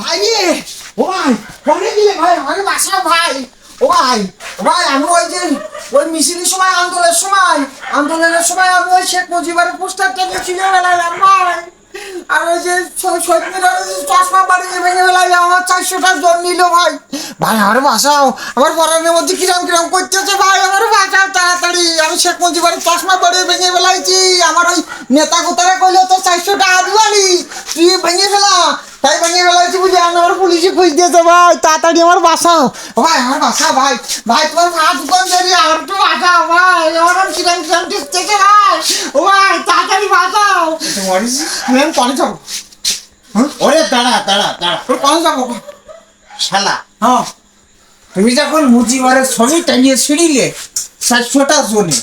ভাই ও ভাই, ফোনে দিলে ভাই, আমাকে বাসা ভাই। ও ভাই ভাই, আমি ওই যে, ওই মিছিলের সময়, আন্দোলনের সময় আন্দোলনের সময় আমি ওই শেখ মুজিবের পোস্টারটা ছিঁড়ে ফেলালাম ভাই। আর ওই যে চশমা বাড়িতে ভেঙে ফেলালে আমার চারশোটা জন নিল ভাই। ভাই আমার বাসাও আমার পরানের মধ্যে কিরম কিরম করতেছে ভাই আমার বাসাও তাড়াতাড়ি। আমি শেখ মুজিবের চশমা বাড়ি ভেঙে ফেলাইছি। আমার ওই নেতা কোথায় কইলো তো চারশো টাকা আদুয়ালি তুই ভেঙে ফেলা। তাই ভেঙে ফেলাইছি পুলিশে দিয়েছে ভাই তাড়াতাড়ি আমার বাসাও ও ভাই আমার বাসা ভাই। ভাই তোমার মা দোকান ধরি আমার একটু বাসাও ভাই। আমার কিরম কিরম ঢুকতেছে ভাই। ও ভাই তাড়াতাড়ি বাসাও আমি কনে যাব। ওরে দাঁড়া দাঁড়া দাঁড়া। তোর কনে যাব। শালা। হ্যাঁ। তুমি যখন মুজিবারের ছবি টাঙিয়ে ছিঁড়িলে চারশোটা জনে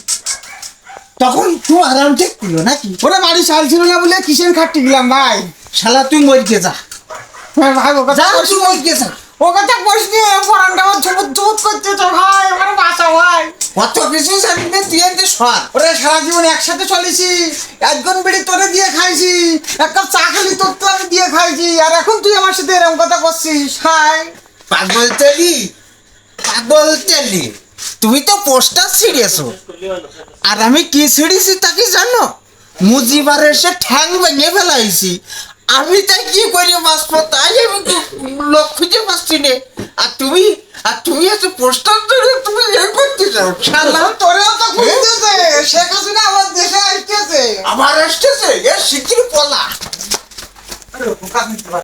তখন তুই আরাম ঠিক ছিল নাকি? ওরে বাড়ি চাল ছিল না বলে কিচেন খাটতে গেলাম ভাই? শালা তুই মরিকে যা। ভাই ভাই ও কথা তুই ও কথা কইস নি পরানটা আমার করতেছে ভাই আমার বাসা ভাই। কত কিছু জানি না তুই সর। ওরে সারা জীবন একসাথে চলেছি একজন বেড়ি তোরে দিয়ে খাইছি এক কাপ চা খালি তোর তো আমি দিয়ে খাইছি আর এখন তুই আমার সাথে এরকম কথা করছিস হাই। পাগল তেলি পাগল তেলি। তুমি তো পোস্টার ছিঁড়েছো। আর আমি কি ছিঁড়েছি তা কি জানো? মুজিবারের সে ঠ্যাং ভেঙে ফেলাইছি। আমি তাই কি করি বাঁচবো তাই আমি লোক খুঁজে পাচ্ছি নে। আর তুমি আর তুমি এসে পোস্টার ধরে তুমি এ করতে চাও শালা তোরেও তো খুঁজতেছে? শেখ হাসিনা আমার দেশে আসতেছে। আবার আসতেছে? এ শিগগির পলা।